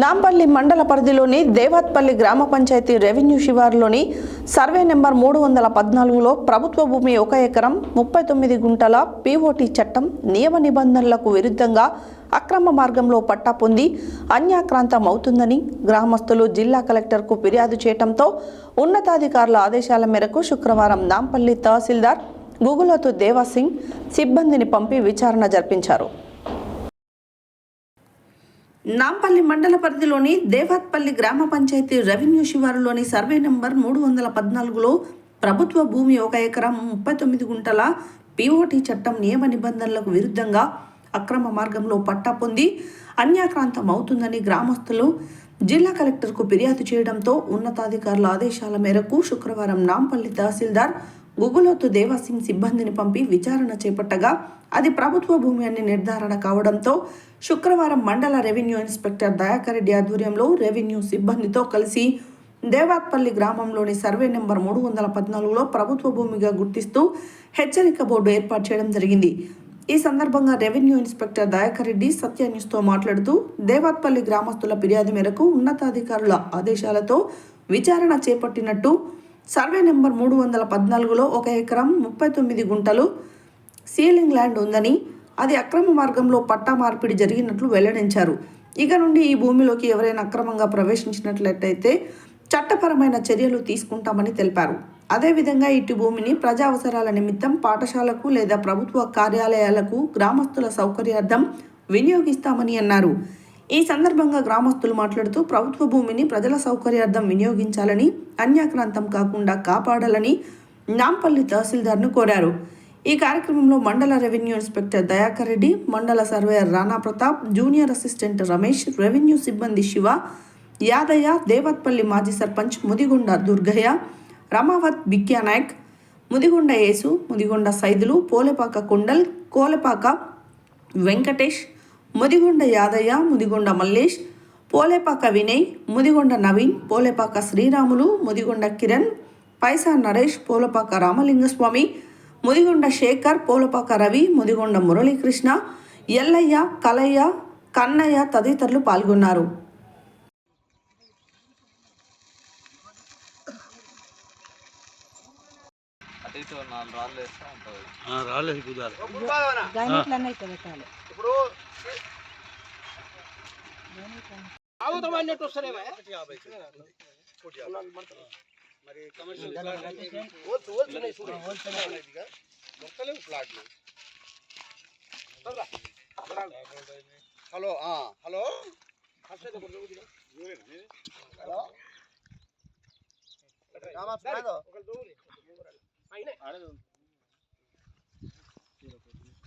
నాంపల్లి మండల పరిధిలోని దేవత్పల్లి గ్రామ పంచాయతీ రెవెన్యూ శివారులోని సర్వే నెంబర్ మూడు వందల పద్నాలుగులో ప్రభుత్వ భూమి ఒక ఎకరం ముప్పై తొమ్మిది గుంటల పీఓటీ చట్టం నియమ నిబంధనలకు విరుద్ధంగా అక్రమ మార్గంలో పట్టా పొంది అన్యాక్రాంతం అవుతుందని గ్రామస్తులు జిల్లా కలెక్టర్కు ఫిర్యాదు చేయడంతో ఉన్నతాధికారుల ఆదేశాల మేరకు శుక్రవారం నాంపల్లి తహసీల్దార్ గుగులతు దేవాసింగ్ సిబ్బందిని పంపి విచారణ జరిపించారు. నాంపల్లి మండల పరిధిలోని దేవాత్పల్లి గ్రామ పంచాయతీ రెవెన్యూ శివారులోని సర్వే నంబర్ మూడు వందల పద్నాలుగులో ప్రభుత్వ భూమి ఒక ఎకరం ముప్పై తొమ్మిది గుంటల పిఓటి చట్టం నియమ నిబంధనలకు విరుద్ధంగా అక్రమ మార్గంలో పట్టా పొంది అన్యాక్రాంతం అవుతుందని గ్రామస్తులు జిల్లా కలెక్టర్కు ఫిర్యాదు చేయడంతో ఉన్నతాధికారుల ఆదేశాల మేరకు శుక్రవారం నాంపల్లి తహసీల్దార్ గుగులోతు దేవాసింగ్ సిబ్బందిని పంపి విచారణ చేపట్టగా అది ప్రభుత్వ భూమి అని నిర్ధారణ కావడంతో శుక్రవారం మండల రెవెన్యూ ఇన్స్పెక్టర్ దయాకర్ రెడ్డి ఆధ్వర్యంలో రెవెన్యూ సిబ్బందితో కలిసి దేవాత్పల్లి గ్రామంలోని సర్వే నెంబర్ మూడు వందల పద్నాలుగులో ప్రభుత్వ భూమిగా గుర్తిస్తూ హెచ్చరిక బోర్డు ఏర్పాటు చేయడం జరిగింది. ఈ సందర్భంగా రెవెన్యూ ఇన్స్పెక్టర్ దయాకర్ రెడ్డి సత్య న్యూస్తో మాట్లాడుతూ దేవాత్పల్లి గ్రామస్తుల ఫిర్యాదు మేరకు ఉన్నతాధికారుల ఆదేశాలతో విచారణ చేపట్టినట్టు సర్వే నెంబర్ మూడు వందల పద్నాలుగులో ఒక ఎకరం ముప్పై తొమ్మిది గుంటలు సీలింగ్ ల్యాండ్ ఉందని అది అక్రమ మార్గంలో పట్టా మార్పిడి జరిగినట్లు వెల్లడించారు. ఇక నుండి ఈ భూమిలోకి ఎవరైనా అక్రమంగా ప్రవేశించినట్లయితే చట్టపరమైన చర్యలు తీసుకుంటామని తెలిపారు. అదేవిధంగా ఇటు భూమిని ప్రజా అవసరాల నిమిత్తం పాఠశాలకు లేదా ప్రభుత్వ కార్యాలయాలకు గ్రామస్తుల సౌకర్యార్థం వినియోగిస్తామని అన్నారు. ఈ సందర్భంగా గ్రామస్తులు మాట్లాడుతూ ప్రభుత్వ భూమిని ప్రజల సౌకర్యార్థం వినియోగించాలని అన్యాక్రాంతం కాకుండా కాపాడాలని నాంపల్లి తహసీల్దార్ను కోరారు. ఈ కార్యక్రమంలో మండల రెవెన్యూ ఇన్స్పెక్టర్ దయాకర్ రెడ్డి మండల surveyor Rana Pratap junior assistant Ramesh revenue సిబ్బంది శివ యాదయ్య దేవత్పల్లి మాజీ సర్పంచ్ ముదిగొండ దుర్గయ్య రమావత్ బిక్యానాయక్ ముదిగొండ యేసు ముదిగొండ సైదులు పోలేపాక కొండల్ కోలపాక వెంకటేష్ ముదిగొండ యాదయ్య ముదిగొండ మల్లేష్ పోలేపాక వినయ్ ముదిగొండ నవీన్ పోలేపాక శ్రీరాములు ముదిగొండ కిరణ్ పైసా నరేష్ పోలపాక రామలింగస్వామి ముదిగొండ శేఖర్ పోలపాక రవి ముదిగొండ మురళీకృష్ణ ఎల్లయ్య కలయ్య కన్నయ్య తదితరులు పాల్గొన్నారు. ఇటు నాలుగు రాళ్ళు వేస్తే ఉంటుంది రాలేదు కుదాలి గైనట్లన్నా ఇక్కడ పెట్టాలి హలో హలో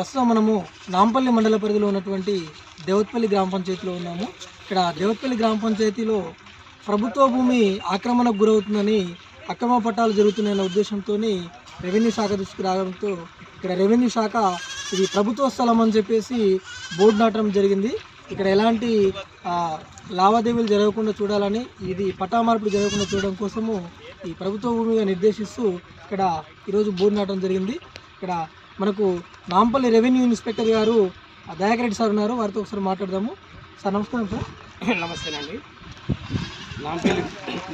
ప్రస్తుతం మనము నాంపల్లి మండల పరిధిలో ఉన్నటువంటి దేవత్పల్లి గ్రామ పంచాయతీలో ఉన్నాము. ఇక్కడ దేవత్పల్లి గ్రామ పంచాయతీలో ప్రభుత్వ భూమి ఆక్రమణకు గురవుతుందని అక్రమ పట్టాలు జరుగుతున్నాయన్న ఉద్దేశంతో రెవెన్యూ శాఖ దృష్టికి రావడంతో ఇక్కడ రెవెన్యూ శాఖ ఇది ప్రభుత్వ స్థలం అని చెప్పేసి బోర్డు నాటడం జరిగింది. ఇక్కడ ఎలాంటి లావాదేవీలు జరగకుండా చూడాలని ఇది పట్టా మార్పులు జరగకుండా చూడడం కోసము ఈ ప్రభుత్వ భూమిగా నిర్దేశిస్తూ ఇక్కడ ఈరోజు బోర్డు నాటడం జరిగింది. ఇక్కడ మనకు నాంపల్లి రెవెన్యూ ఇన్స్పెక్టర్ గారు ఆ సార్ ఉన్నారు. వారితో ఒకసారి మాట్లాడదాము. సార్ నమస్కారం సార్. నమస్తే అండి. నాంపల్లి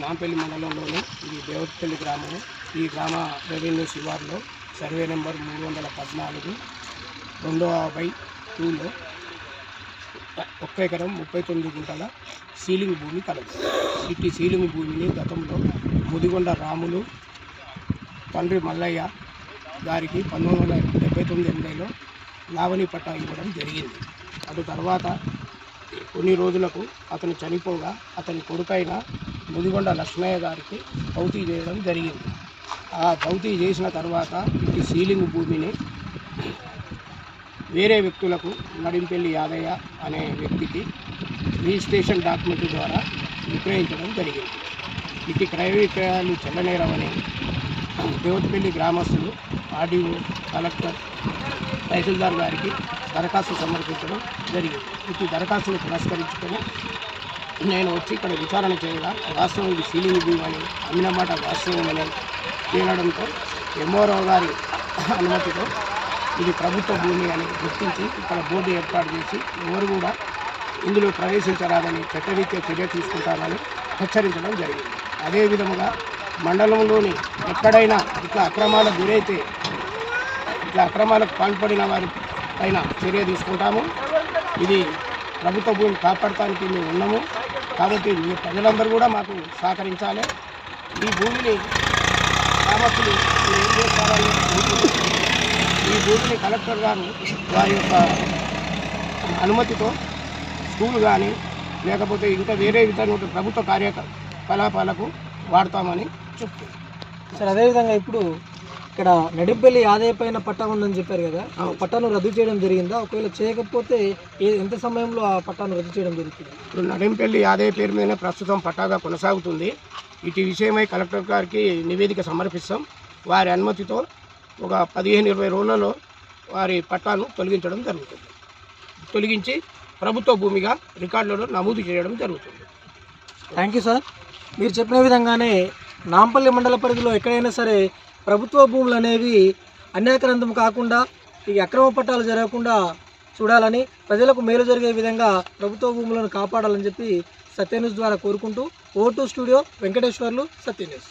నాంపల్లి మండలంలోని ఇది దేవతపల్లి గ్రామం ఈ గ్రామ రెవెన్యూ శివార్లో సర్వే నెంబర్ మూడు వందల పద్నాలుగు రెండవ బై టూలో ఒక్క ఎకరం ముప్పై తొమ్మిది గుంటల సీలింగ్ భూమి కలదు. ఇట్టి సీలింగ్ భూమిని గతంలో ముదిగొండ రాములు తండ్రి మల్లయ్య గారికి పంతొమ్మిది వందల డెబ్బై తొమ్మిది ఎనభైలో లావణి పట్టా ఇవ్వడం జరిగింది. అటు తర్వాత కొన్ని రోజులకు అతను చనిపోగా అతని కొడుకైన ముదిగొండ లక్ష్మయ్య గారికి భౌతీ చేయడం జరిగింది. ఆ భౌతీ చేసిన తర్వాత ఈ సీలింగ్ భూమిని వేరే వ్యక్తులకు నడింపెల్లి యాదయ్య అనే వ్యక్తికి రిజిస్ట్రేషన్ డాక్యుమెంట్ ద్వారా విక్రయించడం జరిగింది. ఇటు క్రయ విక్రయాలు చెల్లనేరమని దేవతపల్లి గ్రామస్తులు ఆర్డీఓ కలెక్టర్ తహసీల్దార్ గారికి దరఖాస్తు సమర్పించడం జరిగింది. ఇటు దరఖాస్తును పురస్కరించుకొని నేను వచ్చి ఇక్కడ విచారణ చేయగా వాస్తవం ఇది సీలింగ్ భూమి అని అమ్మిన మాట వాస్తవమని తేలడంతో ఎంఓరావు గారి అనుమతితో ఇది ప్రభుత్వ భూమి అని గుర్తించి ఇక్కడ బోర్డు ఏర్పాటు చేసి ఎవరు కూడా ఇందులో ప్రవేశించరాదని చట్టరీత్యా చర్య తీసుకుంటామని హెచ్చరించడం జరిగింది. అదేవిధముగా మండలంలోని ఎక్కడైనా ఇట్లా అక్రమాలకు గురైతే ఇట్లా అక్రమాలకు పాల్పడిన వారి పైన చర్య తీసుకుంటాము. ఇది ప్రభుత్వ భూమిని కాపాడటానికి మేము ఉన్నాము. కాబట్టి మీ ప్రజలందరూ కూడా మాకు సహకరించాలి. ఈ భూమిని గ్రామస్తులు ఏం చేస్తారని ఈ భూమిని కలెక్టర్ గారు వారి యొక్క అనుమతితో స్కూల్ కానీ లేకపోతే ఇంకా వేరే విధంగా ప్రభుత్వ కార్యకలాపాలకు వాడతామని చెప్తుంది సార్ అదేవిధంగా ఇప్పుడు ఇక్కడ నడింపల్లి ఆదాయ పైన పట్టా ఉందని చెప్పారు కదా ఆ పట్టాను రద్దు చేయడం జరిగిందా? ఒకవేళ చేయకపోతే ఏ ఎంత సమయంలో ఆ పట్టాను రద్దు చేయడం జరుగుతుంది? ఇప్పుడు నడింపల్లి ఆదాయ పేరు మీద ప్రస్తుతం పట్టాగా కొనసాగుతుంది. ఇటు విషయమై కలెక్టర్ గారికి నివేదిక సమర్పిస్తాం. వారి అనుమతితో ఒక పదిహేను ఇరవై రోజులలో వారి పట్టాను తొలగించడం జరుగుతుంది. తొలగించి ప్రభుత్వ భూమిగా రికార్డులలో నమోదు చేయడం జరుగుతుంది. Thank you sir. మీరు చెప్పిన విధంగానే నాంపల్లి మండల పరిధిలో ఎక్కడైనా సరే ప్రభుత్వ భూములు అనేవి అన్యాక్రాంతం కాకుండా ఈ అక్రమ పట్టాలు జరగకుండా చూడాలని ప్రజలకు మేలు జరిగే విధంగా ప్రభుత్వ భూములను కాపాడాలని చెప్పి సత్యన్యూస్ ద్వారా కోరుకుంటూ ఓటు స్టూడియో వెంకటేశ్వర్లు సత్యన్యూస్.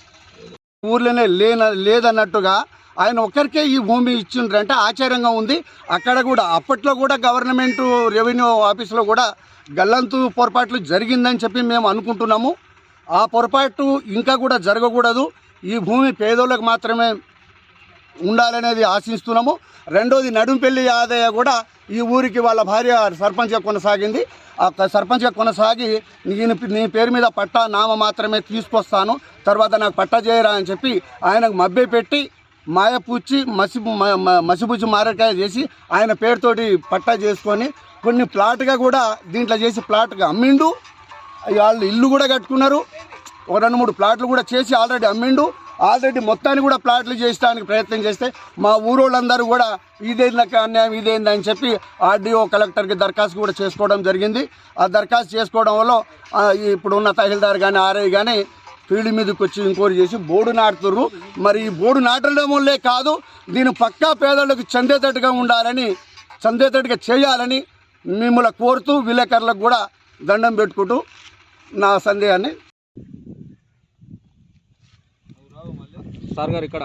ఊర్లోనే లేన లేదన్నట్టుగా ఆయన ఒక్కరికే ఈ భూమి ఇచ్చిండ్రంటే ఆశ్చర్యంగా ఉంది. అక్కడ కూడా అప్పట్లో కూడా గవర్నమెంట్ రెవెన్యూ ఆఫీస్లో కూడా గల్లంతు పొరపాట్లు జరిగిందని చెప్పి మేము అనుకుంటున్నాము. ఆ పొరపాటు ఇంకా కూడా జరగకూడదు. ఈ భూమి పేదోళ్ళకు మాత్రమే ఉండాలనేది ఆశిస్తున్నాము. రెండోది నడుంపెల్లి యాదయ్య కూడా ఈ ఊరికి వాళ్ళ భార్య సర్పంచ్గా కొనసాగింది. ఆ సర్పంచ్గా కొనసాగి నేను నీ పేరు మీద పట్టా నామ మాత్రమే తీసుకొస్తాను. తర్వాత నాకు పట్టా చేయరా అని చెప్పి ఆయనకు మబ్బే పెట్టి మాయపూచి మసి మ- మ- మారకాయ చేసి ఆయన పేరుతోటి పట్టా చేసుకొని కొన్ని ప్లాట్గా కూడా దీంట్లో చేసి ప్లాట్గా అమ్మిండు. వాళ్ళు ఇల్లు కూడా కట్టుకున్నారు. ఒక రెండు మూడు ప్లాట్లు కూడా చేసి ఆల్రెడీ అమ్మిండు. ఆల్రెడీ మొత్తాన్ని కూడా ప్లాట్లు చేయడానికి ప్రయత్నం చేస్తే మా ఊరోళ్ళందరూ కూడా ఇదేందక అన్యాయం ఇదేంది అని చెప్పి ఆర్డీఓ కలెక్టర్కి దరఖాస్తు కూడా చేసుకోవడం జరిగింది. ఆ దరఖాస్తు చేసుకోవడం వల్ల ఇప్పుడున్న ఇప్పుడు ఉన్న తహసీల్దార్ కానీ ఆర్ఐ కానీ ఫీల్డ్ మీదకి వచ్చి ఎంక్వైరీ చేసి బోర్డు నాటుతుర్రు. మరి ఈ బోర్డు నాటడం వల్లే కాదు దీని పక్కా పేదలకు చెందేటట్టుగా ఉండాలని చెందేటట్టుగా చేయాలని మిమ్మల్ని కోరుతూ విలేకరులకు కూడా దండం పెట్టుకుంటూ నా సందేహాన్ని సార్ గారు ఇక్కడ.